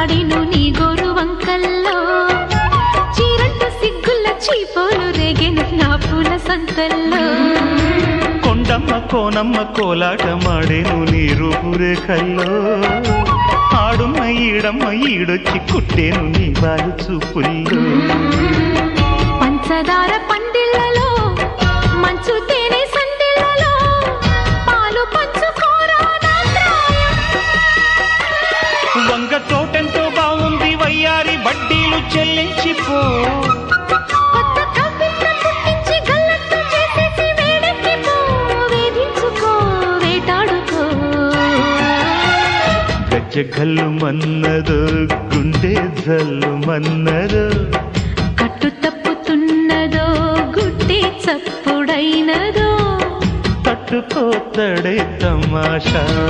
ఆడిను నీ గోరు వంకల్లో చీరంట సిగ్గుల చీపోలు రేగెను నా పూల సంతల్లో. కొండమ్మ కోనమ్మ కోలాటమాడేను నీ రూపురే కల్లో ఆడుమ్మ ఈడమ్మ ఈడొచ్చి కుట్టేను నీ బాలు చూపుల్లో. పంచదార పండిళ్ళలో మంచు తేనె సందిళ్ళలో పాలు వంగ తోట గజ్జ గల్లు మన్నదో గుండె జల్లు మన్నదో కట్టు తప్పుతున్నదో గుడ్డి చప్పుడైనదో. తట్టుకోతడే తమాషా.